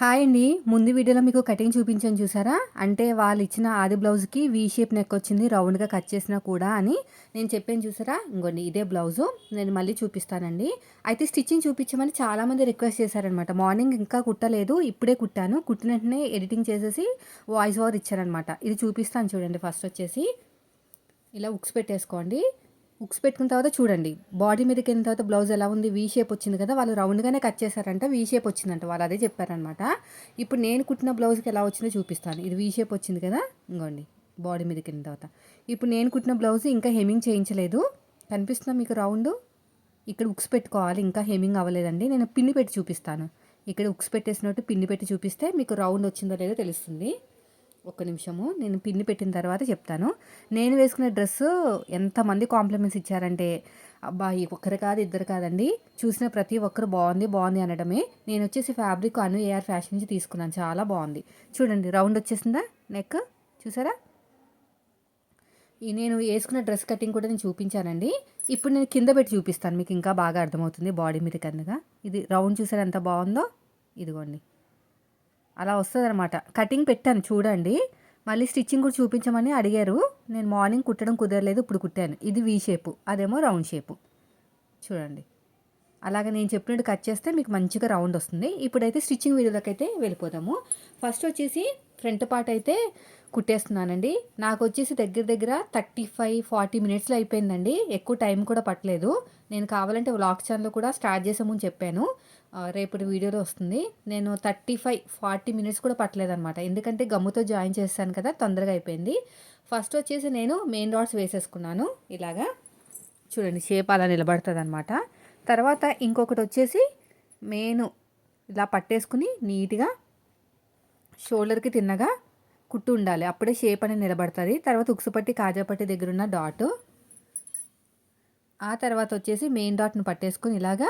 Hi అండి. ముందు వీడియోలో మీకు కటింగ్ చూపించాను చూసారా? అంటే వాళ్ళు ఇచ్చిన ఆది బ్లౌజ్కి వీ షేప్ నెక్ వచ్చింది రౌండ్గా కట్ చేసినా కూడా అని నేను చెప్పాను చూసారా? ఇంకోండి ఇదే బ్లౌజు. నేను మళ్ళీ చూపిస్తానండి. అయితే స్టిచ్చింగ్ చూపించమని చాలామంది రిక్వెస్ట్ చేశారనమాట. మార్నింగ్ ఇంకా కుట్టలేదు ఇప్పుడే కుట్టాను. కుట్టిన వెంటనే ఎడిటింగ్ చేసేసి వాయిస్ ఓవర్ ఇచ్చారనమాట. ఇది చూపిస్తాను చూడండి ఫస్ట్ వచ్చేసి. ఇలా ఉక్స్ పెట్టేసుకోండి. ఉక్స్ పెట్టుకున్న తర్వాత చూడండి. బాడీ మీదకి వెళ్ళిన తర్వాత బ్లౌజ్ ఎలా ఉంది? వీ షేప్ వచ్చింది కదా వాళ్ళు రౌండ్గానే కట్ చేశారంట వీ షేప్ వచ్చిందంట వాళ్ళు అదే చెప్పారనమాట ఇప్పుడు నేను కుట్టిన బ్లౌజ్కి ఎలా వచ్చిందో చూపిస్తాను. ఇది వీ షేప్ వచ్చింది కదా ఇంకోండి బాడీ మీదకి వెళ్ళిన తర్వాత. ఇప్పుడు నేను కుట్టిన బ్లౌజ్ ఇంకా హెమింగ్ చేయించలేదు. కనిపిస్తుందా మీకు రౌండ్? ఇక్కడ ఉక్స్ పెట్టుకోవాలి ఇంకా హెమింగ్ అవ్వలేదండి. నేను పిన్ని పెట్టి చూపిస్తాను. ఇక్కడ ఉక్స్ పెట్టేసినట్టు పిన్ని పెట్టి చూపిస్తే మీకు రౌండ్ వచ్చిందో లేదో తెలుస్తుంది. ఒక్క నిమిషము నేను పిన్ని పెట్టిన తర్వాత చెప్తాను. నేను వేసుకునే డ్రెస్ ఎంతమంది కాంప్లిమెంట్స్ ఇచ్చారంటే అబ్బా ఈ ఒక్కరు కాదు ఇద్దరు కాదండి. చూసిన ప్రతి ఒక్కరు బాగుంది బాగుంది అనడమే. నేను వచ్చేసి ఫ్యాబ్రిక్ అను ఏఆర్ ఫ్యాషన్ నుంచి తీసుకున్నాను. చాలా బాగుంది. చూడండి రౌండ్ వచ్చేసిందా? నెక్ చూసారా? ఈ నేను వేసుకున్న డ్రెస్ కటింగ్ కూడా నేను చూపించానండి. ఇప్పుడు నేను కింద పెట్టి చూపిస్తాను. మీకు ఇంకా బాగా అర్థమవుతుంది బాడీ మీద కనుక. ఇది రౌండ్ చూసారా ఎంత బాగుందో? ఇదిగోండి. అలా వస్తుంది అనమాట కటింగ్ పెట్టాను చూడండి. మళ్ళీ స్టిచ్చింగ్ కూడా చూపించమని అడిగారు. నేను మార్నింగ్ కుట్టడం కుదరలేదు ఇప్పుడు కుట్టాను. ఇది వీ షేపు అదేమో రౌండ్ షేపు చూడండి. అలాగే నేను చెప్పినట్టు కట్ చేస్తే మీకు మంచిగా రౌండ్ వస్తుంది. ఇప్పుడైతే స్టిచ్చింగ్ వీడియోలోకి అయితే వెళ్ళిపోదాము. ఫస్ట్ వచ్చేసి ఫ్రంట్ పార్ట్ అయితే కుట్టేస్తున్నానండి. నాకు వచ్చేసి దగ్గర దగ్గర థర్టీ ఫైవ్ ఫార్టీ మినిట్స్లో అయిపోయిందండి. ఎక్కువ టైం కూడా పట్టలేదు. నేను కావాలంటే వ్లాగ్ ఛానల్ కూడా స్టార్ట్ చేసామని చెప్పాను. రేపటి వీడియోలో వస్తుంది. నేను థర్టీ ఫైవ్ ఫార్టీ మినిట్స్ కూడా పట్టలేదనమాట ఎందుకంటే గమ్ముతో జాయిన్ చేశాను కదా తొందరగా అయిపోయింది. ఫస్ట్ వచ్చేసి నేను మెయిన్ రాడ్స్ వేసేసుకున్నాను. ఇలాగా చూడండి షేప్ అలా నిలబడుతుంది అనమాట తర్వాత ఇంకొకటి వచ్చేసి మెయిన్ ఇలా పట్టేసుకుని నీట్గా షోల్డర్కి తిన్నగా కుట్టు ఉండాలి. అప్పుడే షేప్ అనేది నిలబడుతుంది. తర్వాత ఉక్సుపట్టి కాజాపట్టి దగ్గర ఉన్న డాట్. ఆ తర్వాత వచ్చేసి మెయిన్ డాట్ను పట్టేసుకుని ఇలాగా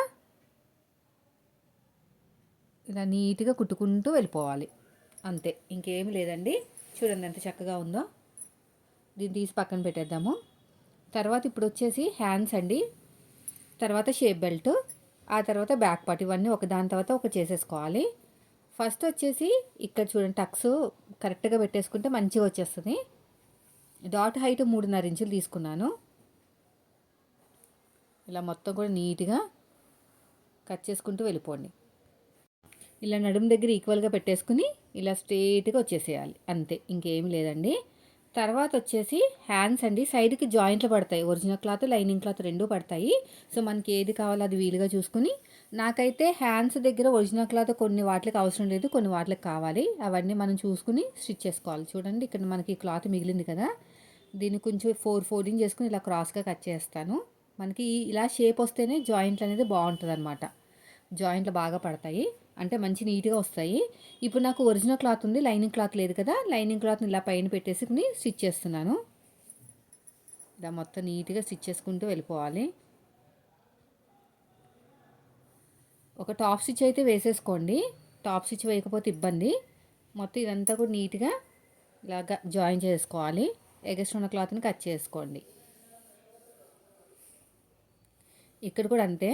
ఇలా నీట్గా కుట్టుకుంటూ వెళ్ళిపోవాలి. అంతే. ఇంకేమి లేదండి. చూడండి ఎంత చక్కగా ఉందో. దీన్ని తీసి పక్కన పెట్టేద్దాము. తర్వాత ఇప్పుడు వచ్చేసి హ్యాండ్స్ అండి. తర్వాత షేప్ బెల్ట్. ఆ తర్వాత బ్యాక్ పార్ట్ ఇవన్నీ ఒక దాని తర్వాత ఒక చేసేసుకోవాలి. ఫస్ట్ వచ్చేసి ఇక్కడ చూడండి టక్స్ కరెక్ట్గా పెట్టేసుకుంటే మంచిగా వచ్చేస్తుంది. డాట్ హైట్ మూడున్నర ఇంచులు తీసుకున్నాను. ఇలా మొత్తం కూడా నీట్గా కట్ చేసుకుంటూ వెళ్ళిపోండి. ఇలా నడుము దగ్గర ఈక్వల్గా పెట్టేసుకుని ఇలా స్ట్రేట్గా వచ్చేసేయాలి. అంతే ఇంకేమి లేదండి. తర్వాత వచ్చేసి హ్యాండ్స్ అండి సైడ్కి జాయింట్లు పడతాయి. ఒరిజినల్ క్లాత్ లైనింగ్ క్లాత్ రెండూ పడతాయి. సో మనకి ఏది కావాలో అది వీలుగా చూసుకుని నాకైతే హ్యాండ్స్ దగ్గర ఒరిజినల్ క్లాత్ కొన్ని వాటికి అవసరం లేదు కొన్ని వాటికి కావాలి. అవన్నీ మనం చూసుకుని స్టిచ్ చేసుకోవాలి. చూడండి ఇక్కడ మనకి క్లాత్ మిగిలింది కదా. దీన్ని కొంచెం ఫోర్ ఫోల్డింగ్ చేసుకుని ఇలా క్రాస్గా కట్ చేస్తాను. మనకి ఇలా షేప్ వస్తేనే జాయింట్లు అనేది బాగుంటుంది అనమాట జాయింట్లు బాగా పడతాయి. అంటే మంచి నీట్గా వస్తాయి. ఇప్పుడు నాకు ఒరిజినల్ క్లాత్ ఉంది లైనింగ్ క్లాత్ లేదు కదా లైనింగ్ క్లాత్ని ఇలా పైన పెట్టేసుకుని స్టిచ్ చేస్తున్నాను. ఇలా మొత్తం నీట్గా స్టిచ్ చేసుకుంటూ వెళ్ళిపోవాలి. ఒక టాప్ స్టిచ్ అయితే వేసేసుకోండి. టాప్ స్టిచ్ వేయకపోతే ఇబ్బంది. మొత్తం ఇదంతా కూడా నీట్గా ఇలాగా జాయిన్ చేసుకోవాలి. ఎగస్ట్ ఉన్న క్లాత్ని కట్ చేసుకోండి. ఇక్కడ కూడా అంతే.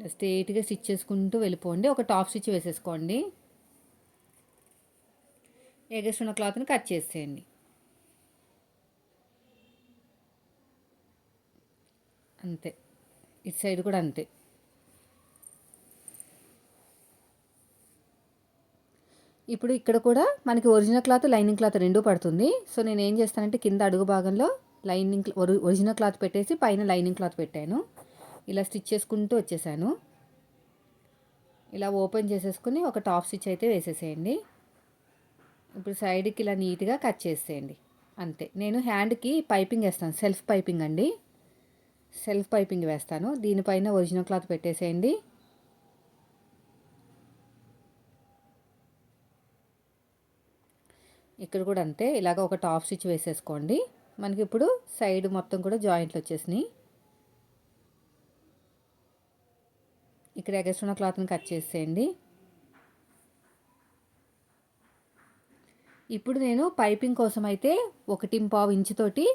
ఇలా స్ట్రేట్గా స్టిచ్ చేసుకుంటూ వెళ్ళిపోండి. ఒక టాప్ స్టిచ్ వేసేసుకోండి. ఎగేస్తున్న క్లాత్ని కట్ చేసేయండి. అంతే. ఇటు సైడ్ కూడా అంతే. ఇప్పుడు ఇక్కడ కూడా మనకి ఒరిజినల్ క్లాత్ లైనింగ్ క్లాత్ రెండూ పడుతుంది. సో నేను ఏం చేస్తానంటే కింద అడుగు భాగంలో లైనింగ్ ఒరిజినల్ క్లాత్ పెట్టేసి పైన లైనింగ్ క్లాత్ పెట్టాను. ఇలా స్టిచ్ చేసుకుంటూ వచ్చేసాను. ఇలా ఓపెన్ చేసేసుకుని ఒక టాప్ స్టిచ్ అయితే వేసేసేయండి. ఇప్పుడు సైడ్కి ఇలా నీట్గా కట్ చేసేయండి. అంతే. నేను హ్యాండ్కి పైపింగ్ వేస్తాను. సెల్ఫ్ పైపింగ్ అండి. సెల్ఫ్ పైపింగ్ వేస్తాను. దీనిపైన ఒరిజినల్ క్లాత్ పెట్టేసేయండి. ఇక్కడ కూడా అంతే. ఇలాగ ఒక టాప్ స్టిచ్ వేసేసుకోండి. మనకి ఇప్పుడు సైడ్ మొత్తం కూడా జాయింట్లు వచ్చేసినాయి. ఇక్కడ ఎగస్ట్రున్న క్లాత్ని కట్ చేసేయండి. ఇప్పుడు నేను పైపింగ్ కోసం అయితే ఒకటి పావు ఇంచుతోటి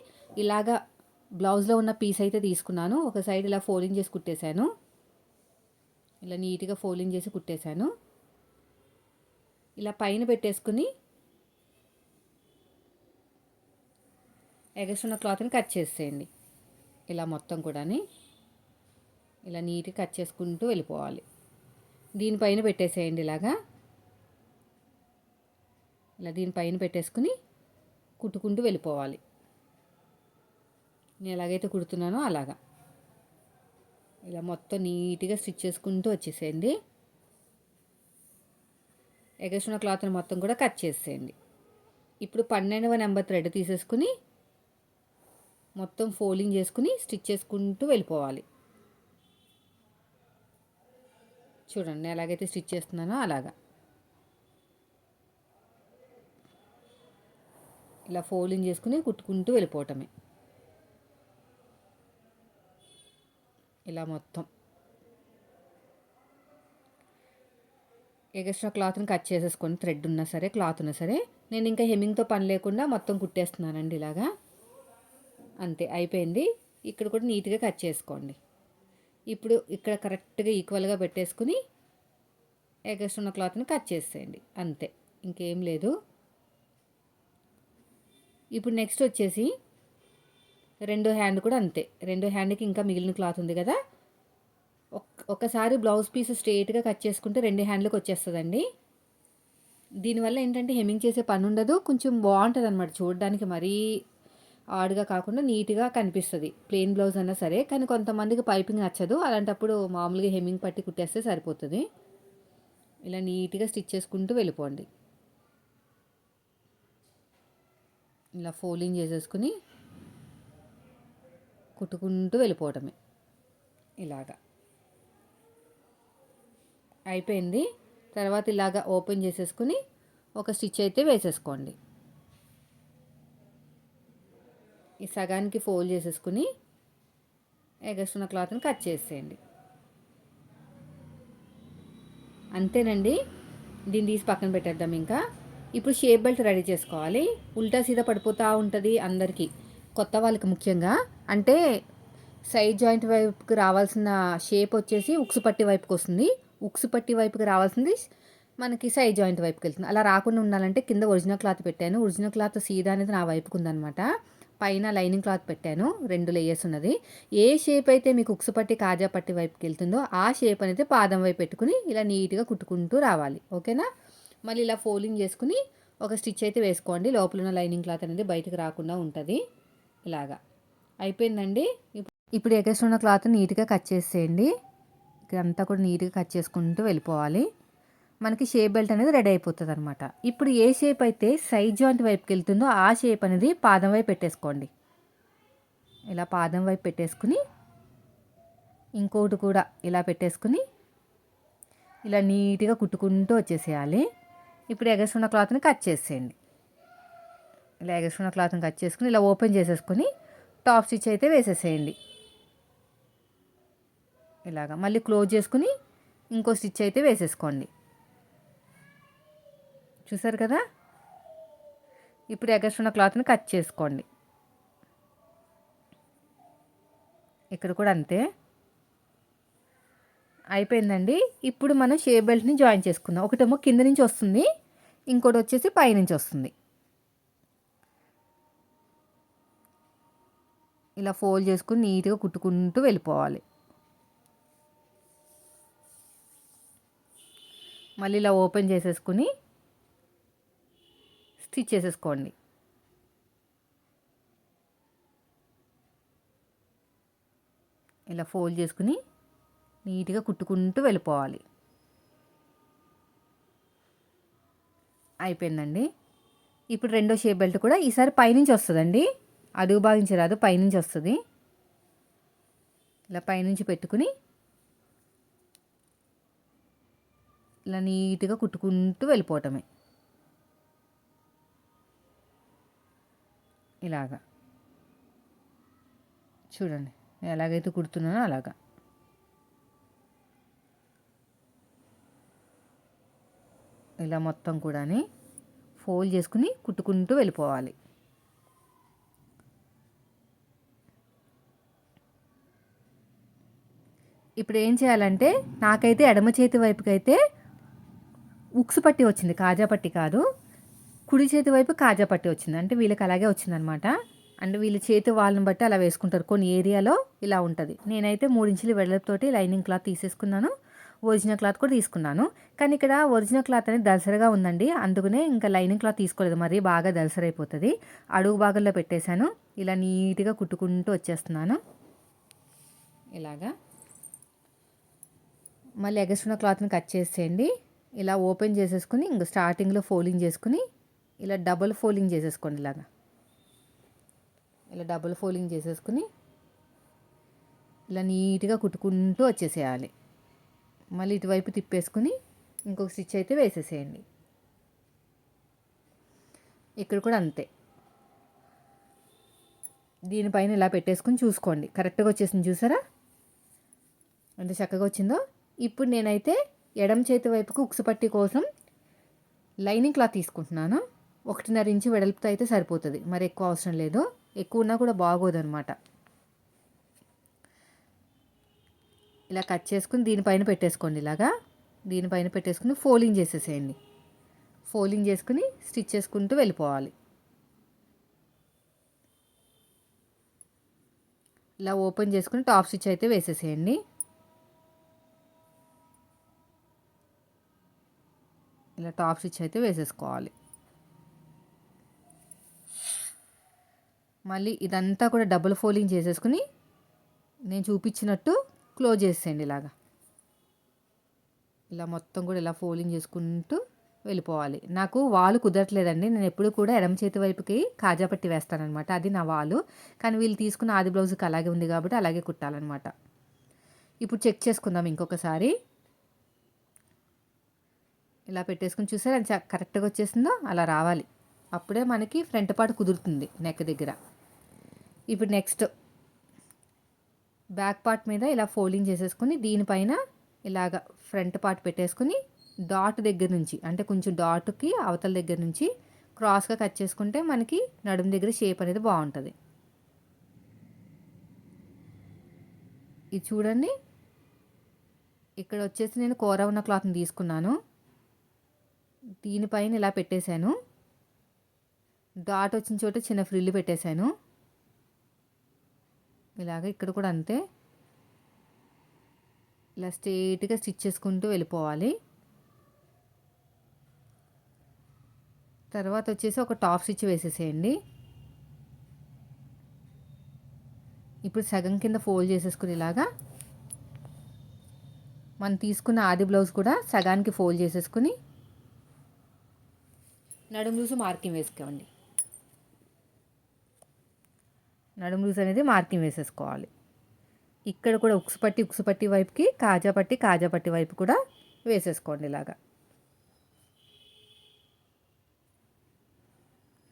ఇలాగా బ్లౌజ్లో ఉన్న పీస్ అయితే తీసుకున్నాను. ఒక సైడ్ ఇలా ఫోల్డింగ్ చేసి కుట్టేశాను. ఇలా నీట్గా ఫోల్డింగ్ చేసి కుట్టేశాను. ఇలా పైన పెట్టేసుకుని ఎగస్ట్రున్న క్లాత్ని కట్ చేసేయండి. ఇలా మొత్తం కూడాని. ఇలా నీట్గా కట్ చేసుకుంటూ వెళ్ళిపోవాలి. దీనిపైన పెట్టేసేయండి ఇలాగా. ఇలా దీనిపైన పెట్టేసుకుని కుట్టుకుంటూ వెళ్ళిపోవాలి. నేను ఎలాగైతే కుడుతున్నానో అలాగా. ఇలా మొత్తం నీట్గా స్టిచ్ చేసుకుంటూ వచ్చేసేయండి. ఎగసిన క్లాత్ని మొత్తం కూడా కట్ చేసేయండి. ఇప్పుడు పన్నెండవ నెంబర్ థ్రెడ్ తీసేసుకుని మొత్తం ఫోల్డింగ్ చేసుకుని స్టిచ్ చేసుకుంటూ వెళ్ళిపోవాలి. చూడండి నేను ఎలాగైతే స్టిచ్ చేస్తున్నానో అలాగా. ఇలా ఫోల్డింగ్ చేసుకుని కుట్టుకుంటూ వెళ్ళిపోవటమే. ఇలా మొత్తం. ఎగస్ట్రా క్లాత్ని కట్ చేసేసుకొని థ్రెడ్ ఉన్నా సరే క్లాత్ ఉన్నా సరే నేను ఇంకా హెమ్మింగ్తో పని లేకుండా మొత్తం కుట్టేస్తున్నానండి ఇలాగా. అంతే అయిపోయింది. ఇక్కడ కూడా నీట్గా కట్ చేసుకోండి. ఇప్పుడు ఇక్కడ కరెక్ట్గా ఈక్వల్గా పెట్టేసుకుని ఎగస్ట్ ఉన్న క్లాత్ని కట్ చేసేయండి. అంతే. ఇంకేం లేదు. ఇప్పుడు నెక్స్ట్ వచ్చేసి రెండో హ్యాండ్ కూడా అంతే. రెండో హ్యాండ్కి ఇంకా మిగిలిన క్లాత్ ఉంది కదా. ఒక్కసారి బ్లౌజ్ పీస్ స్ట్రేట్గా కట్ చేసుకుంటే రెండు హ్యాండ్లకు వచ్చేస్తుందండి. దీనివల్ల ఏంటంటే హెమ్మింగ్ చేసే పని ఉండదు కొంచెం బాగుంటుంది అనమాట చూడడానికి మరీ ఆడుగా కాకుండా నీట్గా కనిపిస్తుంది. ప్లెయిన్ బ్లౌజ్ అన్నా సరే కానీ కొంతమందికి పైపింగ్ నచ్చదు. అలాంటప్పుడు మామూలుగా హెమ్మింగ్ పట్టి కుట్టేస్తే సరిపోతుంది. ఇలా నీట్గా స్టిచ్ చేసుకుంటూ వెళ్ళిపోండి. ఇలా ఫోలింగ్ చేసేసుకుని కుట్టుకుంటూ వెళ్ళిపోవటమే. ఇలాగా. అయిపోయింది. తర్వాత ఇలాగా ఓపెన్ చేసేసుకుని ఒక స్టిచ్ అయితే వేసేసుకోండి. ఈ సగానికి ఫోల్డ్ చేసేసుకుని ఎగస్తున్న క్లాత్ని కట్ చేసేయండి. అంతేనండి? దీన్ని తీసి పక్కన పెట్టేద్దాం ఇంకా. ఇప్పుడు షేప్ బెల్ట్ రెడీ చేసుకోవాలి. ఉల్టా సీదా పడిపోతూ ఉంటుంది అందరికీ. కొత్త వాళ్ళకి ముఖ్యంగా. అంటే సైడ్ జాయింట్ వైపుకి రావాల్సిన షేప్ వచ్చేసి ఉక్సు పట్టి వైపుకి వస్తుంది. ఉక్సు పట్టి వైపుకి రావాల్సింది మనకి సైడ్ జాయింట్ వైపుకి వెళ్తుంది. అలా రాకుండా ఉండాలంటే కింద ఒరిజినల్ క్లాత్ పెట్టాను. ఒరిజినల్ క్లాత్ సీదా అనేది నా వైపుకి ఉందనమాట పైన లైనింగ్ క్లాత్ పెట్టాను. రెండు లేయర్స్ ఉన్నది. ఏ షేప్ అయితే మీకు ఉక్సు పట్టి కాజా పట్టి వైపుకి వెళ్తుందో ఆ షేప్ అనేది పాదం వైపు పెట్టుకుని ఇలా నీట్గా కుట్టుకుంటూ రావాలి. ఓకేనా మళ్ళీ ఇలా ఫోల్డింగ్ చేసుకుని ఒక స్టిచ్ అయితే వేసుకోండి. లోపల ఉన్న లైనింగ్ క్లాత్ అనేది బయటకు రాకుండా ఉంటుంది. ఇలాగా. అయిపోయిందండి. ఇప్పుడు ఎగస్ట్ ఉన్న క్లాత్ నీట్గా కట్ చేసేయండి. అంతా కూడా నీట్గా కట్ చేసుకుంటూ వెళ్ళిపోవాలి. మనకి షేప్ బెల్ట్ అనేది రెడీ అయిపోతుంది అనమాట ఇప్పుడు ఏ షేప్ అయితే సైడ్ జాయింట్ వైపుకి వెళ్తుందో ఆ షేప్ అనేది పాదం వైపు పెట్టేసుకోండి. ఇలా పాదం వైపు పెట్టేసుకుని ఇంకోటి కూడా ఇలా పెట్టేసుకుని ఇలా నీట్గా కుట్టుకుంటూ వచ్చేసేయాలి. ఇప్పుడు ఎగసున్న క్లాత్ని కట్ చేసేయండి. ఇలా ఎగసున్న క్లాత్ని కట్ చేసుకుని ఇలా ఓపెన్ చేసేసుకొని టాప్ స్టిచ్ అయితే వేసేసేయండి. ఇలాగా. మళ్ళీ క్లోజ్ చేసుకుని ఇంకో స్టిచ్ అయితే వేసేసుకోండి. చూసారు కదా? ఇప్పుడు ఎగస్ట్రున్న క్లాత్ని కట్ చేసుకోండి. ఇక్కడ కూడా అంతే. అయిపోయిందండి. ఇప్పుడు మనం షే బెల్ట్ని జాయిన్ చేసుకుందాం. ఒకటేమో కింద నుంచి వస్తుంది. ఇంకోటి వచ్చేసి పైనుంచి వస్తుంది. ఇలా ఫోల్డ్ చేసుకుని నీట్గా కుట్టుకుంటూ వెళ్ళిపోవాలి. మళ్ళీ ఇలా ఓపెన్ చేసేసుకుని స్టిచ్ చేసేసుకోండి. ఇలా ఫోల్డ్ చేసుకుని నీట్గా కుట్టుకుంటూ వెళ్ళిపోవాలి. అయిపోయిందండి. ఇప్పుడు రెండో షేప్ బెల్ట్ కూడా ఈసారి పైనుంచి వస్తుందండి. అడుగు భాగించి రాదు పైనుంచి వస్తుంది. ఇలా పైనుంచి పెట్టుకుని ఇలా నీట్గా కుట్టుకుంటూ వెళ్ళిపోవటమే. ఇలాగా. చూడండి నేను ఎలాగైతే కుడుతున్నానో అలాగా. ఇలా మొత్తం కూడా ఫోల్డ్ చేసుకుని కుట్టుకుంటూ వెళ్ళిపోవాలి. ఇప్పుడు ఏం చేయాలంటే నాకైతే ఎడమ చేతి వైపుకైతే ఉక్స్ పట్టి వచ్చింది కాజా పట్టి కాదు. కుడి చేతి వైపు కాజా పట్టి వచ్చింది. అంటే వీళ్ళకి అలాగే వచ్చిందనమాట. అంటే వీళ్ళ చేతి వాళ్ళని బట్టి అలా వేసుకుంటారు. కొన్ని ఏరియాలో ఇలా ఉంటుంది. నేనైతే మూడించులు వెడల్పుతోటి లైనింగ్ క్లాత్ తీసేసుకున్నాను. ఒరిజినల్ క్లాత్ కూడా తీసుకున్నాను. కానీ ఇక్కడ ఒరిజినల్ క్లాత్ అనేది దలసరగా ఉందండి. అందుకనే ఇంకా లైనింగ్ క్లాత్ తీసుకోలేదు. మరి బాగా దలసరైపోతుంది. అడుగు భాగంలో పెట్టేశాను. ఇలా నీట్గా కుట్టుకుంటూ వచ్చేస్తున్నాను. ఇలాగా. మళ్ళీ ఎగస్ట్రున్న క్లాత్ని కట్ చేసేయండి. ఇలా ఓపెన్ చేసేసుకుని ఇంక స్టార్టింగ్లో ఫోల్డింగ్ చేసుకుని ఇలా డబుల్ ఫోల్డింగ్ చేసేసుకోండి ఇలాగా. ఇలా డబుల్ ఫోల్డింగ్ చేసేసుకుని ఇలా నీట్గా కుట్టుకుంటూ వచ్చేసేయాలి. మళ్ళీ ఇటువైపు తిప్పేసుకుని ఇంకొక స్టిచ్ అయితే వేసేసేయండి. ఇక్కడ కూడా అంతే. దీనిపైన ఇలా పెట్టేసుకుని చూసుకోండి. కరెక్ట్గా వచ్చేసింది చూసారా? ఎంత చక్కగా వచ్చిందో. ఇప్పుడు నేనైతే ఎడమ చేతి వైపుకు ఉక్సుపట్టి కోసం లైనింగ్ క్లాత్ తీసుకుంటున్నాను. ఒకటిన్నర ఇంచు వెడల్పుతో అయితే సరిపోతుంది. మరి ఎక్కువ అవసరం లేదు. ఎక్కువ ఉన్నా కూడా బాగోదనమాట ఇలా కట్ చేసుకుని దీనిపైన పెట్టేసుకోండి ఇలాగా. దీనిపైన పెట్టేసుకుని ఫోలింగ్ చేసేసేయండి. ఫోలింగ్ చేసుకుని స్టిచ్ చేసుకుంటూ వెళ్ళిపోవాలి. ఇలా ఓపెన్ చేసుకుని టాప్ స్టిచ్ అయితే వేసేసేయండి. ఇలా టాప్ స్టిచ్ అయితే వేసేసుకోవాలి. మళ్ళీ ఇదంతా కూడా డబుల్ ఫోల్డింగ్ చేసేసుకుని నేను చూపించినట్టు క్లోజ్ చేసేయండి ఇలాగా. ఇలా మొత్తం కూడా ఇలా ఫోల్డింగ్ చేసుకుంటూ వెళ్ళిపోవాలి. నాకు వాలు కుదరట్లేదండి. నేను ఎప్పుడు కూడా ఎడమ చేతి వైపుకి కాజా పట్టి వేస్తానమాట అది నా వాలు. కానీ వీళ్ళు తీసుకున్న ఆది బ్లౌజ్కి అలాగే ఉంది కాబట్టి అలాగే కుట్టాలన్నమాట. ఇప్పుడు చెక్ చేసుకుందాం ఇంకొకసారి. ఇలా పెట్టేసుకుని చూసారా? అది కరెక్ట్గా వచ్చేసిందో అలా రావాలి. అప్పుడే మనకి ఫ్రంట్ పార్ట్ కుదురుతుంది నెక్ దగ్గర. ఇప్పుడు నెక్స్ట్ బ్యాక్ పార్ట్ మీద ఇలా ఫోల్డింగ్ చేసేసుకుని దీనిపైన ఇలాగ ఫ్రంట్ పార్ట్ పెట్టేసుకుని డాట్ దగ్గర నుంచి అంటే కొంచెం డాట్కి అవతల దగ్గర నుంచి క్రాస్గా కట్ చేసుకుంటే మనకి నడుము దగ్గర షేప్ అనేది బాగుంటుంది. ఇది చూడండి. ఇక్కడ వచ్చేసి నేను కూర ఉన్న క్లాత్ని తీసుకున్నాను. దీనిపైన ఇలా పెట్టేశాను. డాట్ వచ్చిన చోట చిన్న ఫ్రిల్లు పెట్టేశాను. ఇలాగ ఇక్కడ కూడా అంతే. ఇలా స్ట్రేట్గా స్టిచ్ చేసుకుంటూ వెళ్ళిపోవాలి. తర్వాత వచ్చేసి ఒక టాప్ స్టిచ్ వేసేసేయండి. ఇప్పుడు సగం కింద ఫోల్డ్ చేసేసుకుని ఇలాగా మనం తీసుకున్న ఆది బ్లౌజ్ కూడా సగానికి ఫోల్డ్ చేసేసుకుని నడుము లూజు మార్కింగ్ వేసుకోండి. నడుము లూజ్ అనేది మార్కింగ్ వేసేసుకోవాలి. ఇక్కడ కూడా ఉక్సు పట్టి ఉక్సు పట్టి వైపుకి కాజా పట్టి కాజా పట్టి వైపు కూడా వేసేసుకోండి ఇలాగా.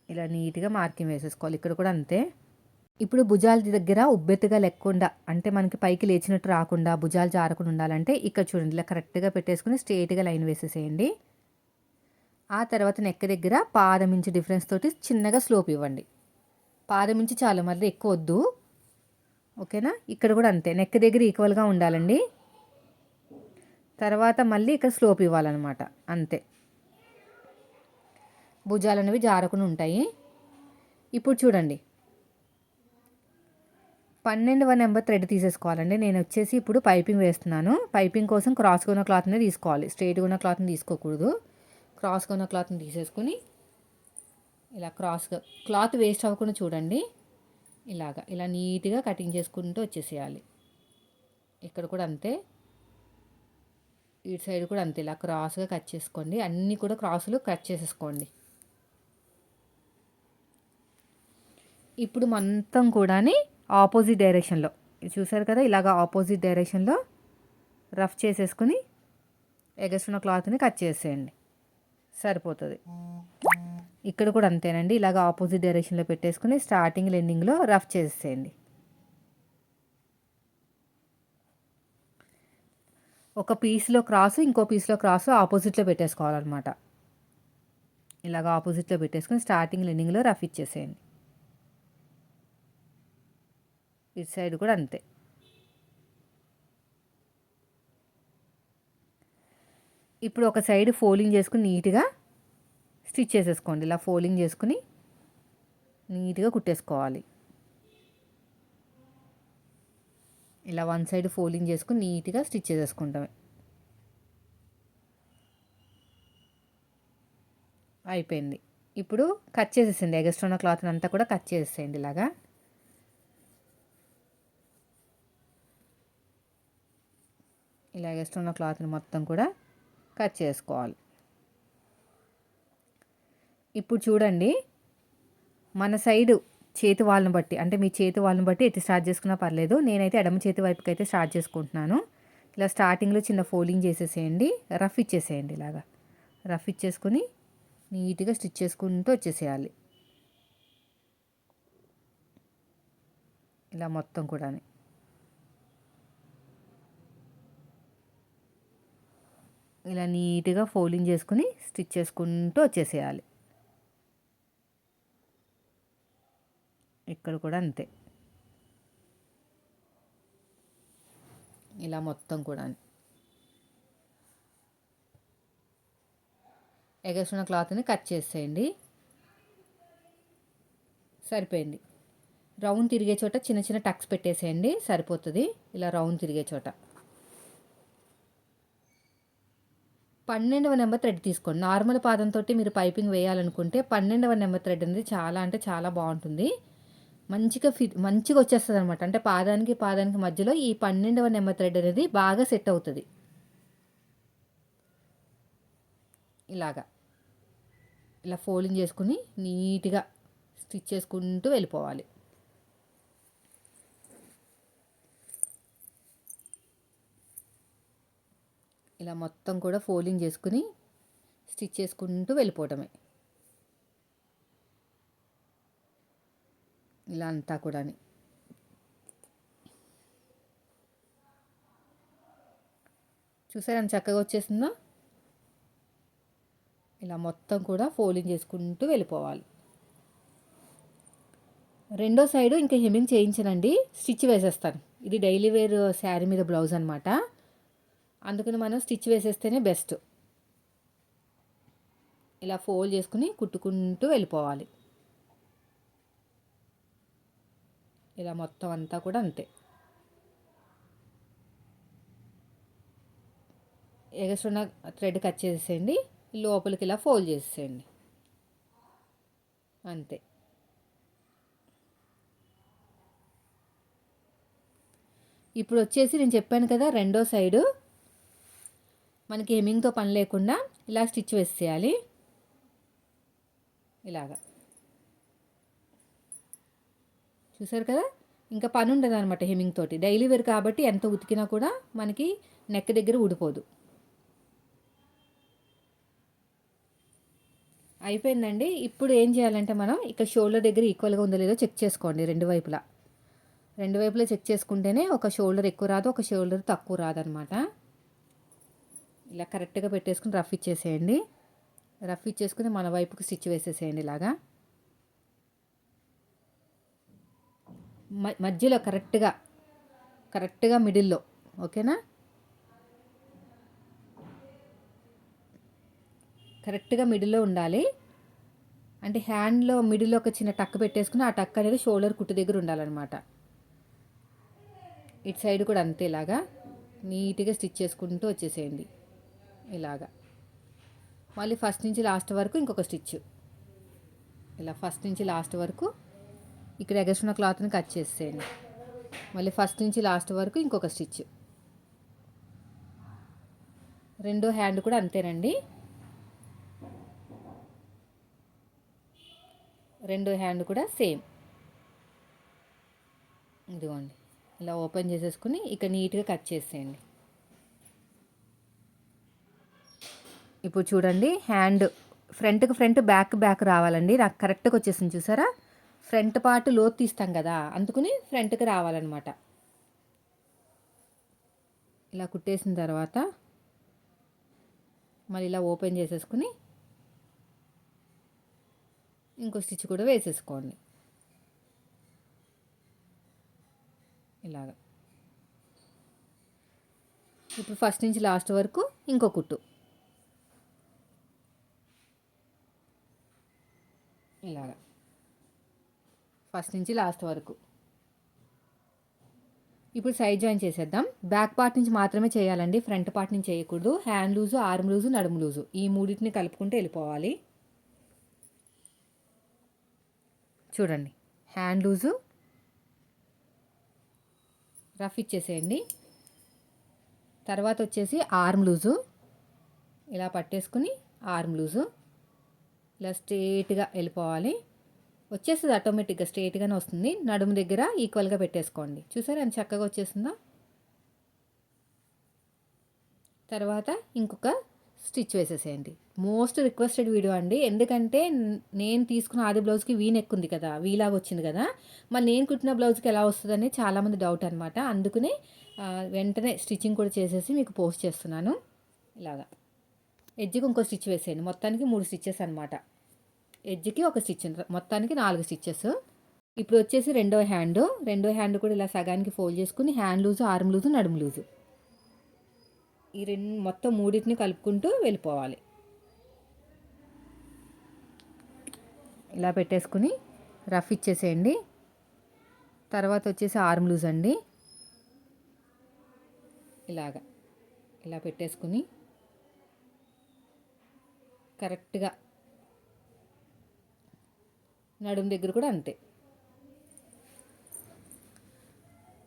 ఇలా నీట్గా మార్కింగ్ వేసేసుకోవాలి. ఇక్కడ కూడా అంతే. ఇప్పుడు భుజాల దగ్గర ఉబ్బెత్తుగా లెక్కకుండా అంటే మనకి పైకి లేచినట్టు రాకుండా భుజాలు జారకుండా ఉండాలంటే ఇక్కడ చూడండి ఇలా కరెక్ట్గా పెట్టేసుకుని స్ట్రేట్గా లైన్ వేసేసేయండి. ఆ తర్వాత నెక్క దగ్గర పాదం ఇంచు డిఫరెన్స్ తోటి చిన్నగా స్లోప్ ఇవ్వండి. పాదం నుంచి చాలు మళ్ళీ ఎక్కువ వద్దు ఓకేనా? ఇక్కడ కూడా అంతే. నెక్ దగ్గర ఈక్వల్గా ఉండాలండి. తర్వాత మళ్ళీ ఇక్కడ స్లోప్ ఇవ్వాలన్నమాట. అంతే. భుజాలు అనేవి జారకుండా ఉంటాయి. ఇప్పుడు చూడండి. పన్నెండవ నెంబర్ థ్రెడ్ తీసేసుకోవాలండి. నేను వచ్చేసి ఇప్పుడు పైపింగ్ వేస్తున్నాను. పైపింగ్ కోసం క్రాస్గా ఉన్న క్లాత్ని తీసుకోవాలి. స్ట్రైట్గా ఉన్న క్లాత్ని తీసుకోకూడదు. క్రాస్గా ఉన్న క్లాత్ని తీసేసుకొని ఇలా క్రాస్గా క్లాత్ వేస్ట్ అవ్వకుండా చూడండి. ఇలాగా ఇలా నీట్గా కటింగ్ చేసుకుంటూ వచ్చేసేయాలి. ఇక్కడ కూడా అంతే. ఇటు సైడ్ కూడా అంతే ఇలా క్రాస్గా కట్ చేసుకోండి. అన్నీ కూడా క్రాసులు కట్ చేసేసుకోండి. ఇప్పుడు మొత్తం కూడా ఆపోజిట్ డైరెక్షన్లో చూసారు కదా ఇలాగ ఆపోజిట్ డైరెక్షన్లో రఫ్ చేసేసుకుని ఎగసిన క్లాత్ని కట్ చేసేయండి. సరిపోతుంది. ఇక్కడ కూడా అంతేనండి. ఇలాగ ఆపోజిట్ డైరెక్షన్లో పెట్టేసుకుని స్టార్టింగ్ ఎండింగ్లో రఫ్ చేసేయండి. ఒక పీస్లో క్రాసు ఇంకో పీస్లో క్రాసు ఆపోజిట్లో పెట్టేసుకోవాలన్నమాట. ఇలాగ ఆపోజిట్లో పెట్టేసుకుని స్టార్టింగ్ ఎండింగ్లో రఫ్ ఇచ్చేసేయండి. ఇటు సైడ్ కూడా అంతే. ఇప్పుడు ఒక సైడ్ ఫోల్డింగ్ చేసుకుని నీట్గా స్టిచ్ చేసేసుకోండి. ఇలా ఫోల్డింగ్ చేసుకుని నీట్గా కుట్టేసుకోవాలి. ఇలా వన్ సైడ్ ఫోల్డింగ్ చేసుకుని నీట్గా స్టిచ్ చేసేసుకుంటామే. అయిపోయింది. ఇప్పుడు కట్ చేసేసింది ఎగస్ట్రోన క్లాత్ అంతా కూడా కట్ చేసేయండి ఇలాగా. ఇలా ఎగస్ట్రోన క్లాత్ని మొత్తం కూడా కట్ చేసుకోవాలి. ఇప్పుడు చూడండి. మన సైడు చేతి వాళ్ళని బట్టి అంటే మీ చేతి వాళ్ళని బట్టి ఎటు స్టార్ట్ చేసుకున్నా పర్లేదు. నేనైతే ఎడమ చేతి వైపుకి అయితే స్టార్ట్ చేసుకుంటున్నాను. ఇలా స్టార్టింగ్లో చిన్న ఫోల్డింగ్ చేసేసేయండి. రఫ్ ఇచ్చేసేయండి ఇలాగా. రఫ్ ఇచ్చేసుకుని నీట్గా స్టిచ్ చేసుకుంటూ వచ్చేసేయాలి. ఇలా మొత్తం కూడా ఇలా నీట్గా ఫోల్డింగ్ చేసుకుని స్టిచ్ చేసుకుంటూ వచ్చేసేయాలి. ఇక్కడ కూడా అంతే. ఇలా మొత్తం కూడా ఎగసిన క్లాత్ని కట్ చేసేయండి. సరిపోయింది. రౌండ్ తిరిగే చోట చిన్న చిన్న టక్స్ పెట్టేసేయండి. సరిపోతుంది. ఇలా రౌండ్ తిరిగే చోట. పన్నెండవ నెంబర్ థ్రెడ్ తీసుకోండి. నార్మల్ పాదంతో మీరు పైపింగ్ వేయాలనుకుంటే పన్నెండవ నెంబర్ థ్రెడ్ అనేది చాలా అంటే చాలా బాగుంటుంది. మంచిగా ఫిట్ మంచిగా వచ్చేస్తుంది అనమాట అంటే పాదానికి పాదానికి మధ్యలో ఈ పన్నెండవ నెంబర్ థ్రెడ్ అనేది బాగా సెట్ అవుతుంది. ఇలాగా. ఇలా ఫోల్డింగ్ చేసుకుని నీట్గా స్టిచ్ చేసుకుంటూ వెళ్ళిపోవాలి. ఇలా మొత్తం కూడా ఫోల్డింగ్ చేసుకుని స్టిచ్ చేసుకుంటూ వెళ్ళిపోవటమే. ఇలా అంతా కూడా చూసారా చక్కగా వచ్చేసిందో? ఇలా మొత్తం కూడా ఫోల్డింగ్ చేసుకుంటూ వెళ్ళిపోవాలి. రెండో సైడు ఇంకా హెమ్మింగ్ చేయించనండి. స్టిచ్ వేసేస్తాను. ఇది డైలీ వేర్ శారీ మీద బ్లౌజ్ అనమాట అందుకని మనం స్టిచ్ వేసేస్తేనే బెస్ట్. ఇలా ఫోల్డ్ చేసుకుని కుట్టుకుంటూ వెళ్ళిపోవాలి. ఇలా మొత్తం అంతా కూడా అంతే. ఎగసున్న థ్రెడ్ కట్ చేసేయండి లోపలికి ఇలా ఫోల్డ్ చేసేయండి అంతే. ఇప్పుడు వచ్చేసి నేను చెప్పాను కదా రెండో సైడు. మనకి హెమ్మింగ్తో పని లేకుండా ఇలా స్టిచ్ వేసేయాలి ఇలాగా. చూసారు కదా? ఇంకా పని ఉండదు అనమాట హెమ్మింగ్ తోటి. డైలీ వేర్ కాబట్టి ఎంత ఉతికినా కూడా మనకి నెక్ దగ్గర ఊడిపోదు. అయిపోయిందండి. ఇప్పుడు ఏం చేయాలంటే మనం ఇక్కడ షోల్డర్ దగ్గర ఈక్వల్గా ఉందో లేదో చెక్ చేసుకోండి రెండు వైపులా. రెండు వైపులా చెక్ చేసుకుంటేనే ఒక షోల్డర్ ఎక్కువ రాదు ఒక షోల్డర్ తక్కువ రాదనమాట ఇలా కరెక్ట్గా పెట్టేసుకుని రఫ్ ఇచ్చేసేయండి. రఫ్ ఇచ్చేసుకుని మన వైపుకి స్టిచ్ వేసేసేయండి ఇలాగా. మధ్యలో కరెక్ట్గా కరెక్ట్గా మిడిల్లో ఓకేనా? కరెక్ట్గా మిడిల్లో ఉండాలి. అంటే హ్యాండ్లో మిడిల్లో ఒక చిన్న టక్ పెట్టేసుకుని ఆ టక్ అనేది షోల్డర్ కుట్టు దగ్గర ఉండాలన్నమాట. ఇటు సైడ్ కూడా అంతేలాగా నీట్గా స్టిచ్ చేసుకుంటూ వచ్చేసేయండి. ఇలాగా. మళ్ళీ ఫస్ట్ నుంచి లాస్ట్ వరకు ఇంకొక స్టిచ్. ఇలా ఫస్ట్ నుంచి లాస్ట్ వరకు ఇక్కడ ఎగసిన క్లాత్ని కట్ చేసేయండి. మళ్ళీ ఫస్ట్ నుంచి లాస్ట్ వరకు ఇంకొక స్టిచ్. రెండో హ్యాండ్ కూడా అంతేనండి. రెండో హ్యాండ్ కూడా సేమ్. ఇదిగోండి ఇలా ఓపెన్ చేసేసుకుని ఇక్కడ నీట్గా కట్ చేసేయండి. ఇప్పుడు చూడండి హ్యాండ్ ఫ్రంట్కి ఫ్రంట్ బ్యాక్ బ్యాక్ రావాలండి. నాకు కరెక్ట్గా వచ్చేసింది చూసారా? ఫ్రంట్ పార్ట్ లోతు తీస్తాం కదా అందుకుని ఫ్రంట్కి రావాలన్నమాట. ఇలా కుట్టేసిన తర్వాత మళ్ళీ ఇలా ఓపెన్ చేసేసుకుని ఇంకో స్టిచ్ కూడా వేసేసుకోండి. ఇలాగ. ఇప్పుడు ఫస్ట్ నుంచి లాస్ట్ వరకు ఇంకో కుట్టు. ఇలాగా. ఫస్ట్ నుంచి లాస్ట్ వరకు. ఇప్పుడు సైడ్ జాయిన్ చేసేద్దాం. బ్యాక్ పార్ట్ నుంచి మాత్రమే చేయాలండి. ఫ్రంట్ పార్ట్ నుంచి చేయకూడదు. హ్యాండ్ లూజు ఆర్మ్ లూజు నడుము లూజు. ఈ మూడింటిని కలుపుకుంటూ వెళ్ళిపోవాలి. చూడండి. Hand loose. రఫ్ ఇచ్చేసేయండి. తర్వాత వచ్చేసి ఆర్మ్ లూజు. ఇలా పట్టేసుకుని ఆర్మ్ లూజు. ఇలా స్ట్రేట్గా వెళ్ళిపోవాలి. వచ్చేస్తుంది ఆటోమేటిక్గా స్ట్రేట్గానే వస్తుంది. నడుము దగ్గర ఈక్వల్గా పెట్టేసుకోండి. చూసారా ఎంత చక్కగా వచ్చేసిందో తర్వాత ఇంకొక స్టిచ్ వేసేసేయండి. మోస్ట్ రిక్వెస్టెడ్ వీడియో అండి. ఎందుకంటే నేను తీసుకున్న ఆది బ్లౌజ్కి వీ నెక్ ఉంది కదా వీలాగా వచ్చింది కదా. మరి నేను కుట్టిన బ్లౌజ్కి ఎలా వస్తుందని చాలామంది డౌట్ అనమాట అందుకనే వెంటనే స్టిచ్చింగ్ కూడా చేసేసి మీకు పోస్ట్ చేస్తున్నాను. ఇలాగా. ఎడ్జ్కి ఇంకో స్టిచ్ వేసేయండి. మొత్తానికి మూడు స్టిచ్చెస్ అనమాట ఎడ్జ్కి ఒక స్టిచ్ మొత్తానికి నాలుగు స్టిచ్చెస్. ఇప్పుడు వచ్చేసి రెండో హ్యాండ్. రెండో హ్యాండ్ కూడా ఇలా సగానికి ఫోల్డ్ చేసుకుని హ్యాండ్ లూజు ఆర్మ్ లూజు నడుము లూజు. ఈ రెండు మొత్తం మూడింటిని కలుపుకుంటూ వెళ్ళిపోవాలి. ఇలా పెట్టేసుకుని రఫ్ ఇచ్చేసేయండి. తర్వాత వచ్చేసి ఆర్మ్ లూజ్ అండి. ఇలాగా. ఇలా పెట్టేసుకుని కరెక్ట్గా నడుము దగ్గర కూడా అంతే.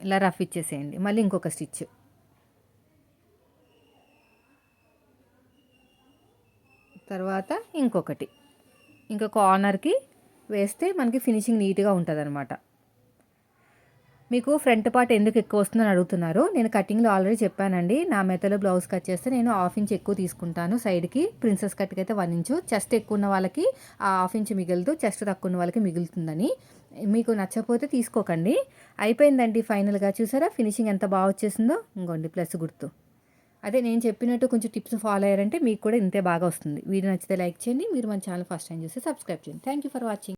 ఇలా రఫ్ ఇచ్చేసేయండి. మళ్ళీ ఇంకొక స్టిచ్. తర్వాత ఇంకొకటి. ఇంకా కార్నర్కి వేస్తే మనకి ఫినిషింగ్ నీట్గా ఉంటుంది అనమాట మీకు ఫ్రంట్ పార్ట్ ఎందుకు ఎక్కువ వస్తుందని అడుగుతున్నారు. నేను కటింగ్లో ఆల్రెడీ చెప్పానండి. నా మెతలో బ్లౌజ్ కట్ చేస్తే నేను హాఫ్ ఇంచ్ ఎక్కువ తీసుకుంటాను. సైడ్కి ప్రిన్సెస్ కట్కి అయితే వన్ ఇంచు. చెస్ట్ ఎక్కువ ఉన్న వాళ్ళకి ఆ హాఫ్ ఇంచ్ మిగులుతూ చెస్ట్ తక్కువ ఉన్న వాళ్ళకి మిగులుతుందని మీకు నచ్చకపోతే తీసుకోకండి. అయిపోయిందండి ఫైనల్గా. చూసారా? ఫినిషింగ్ ఎంత బాగా వచ్చేసిందో? ఇంకోండి ప్లస్ గుర్తు. అదే నేను చెప్పినట్టు కొంచెం టిప్స్ ఫాలో అయ్యారంటే మీకు కూడా ఇంతే బాగా వస్తుంది. వీడియో నచ్చితే లైక్ చేయండి. మీరు మన ఛానల్ ఫస్ట్ టైం చూస్తే సబ్స్క్రైబ్ చేయండి. Thank you for watching.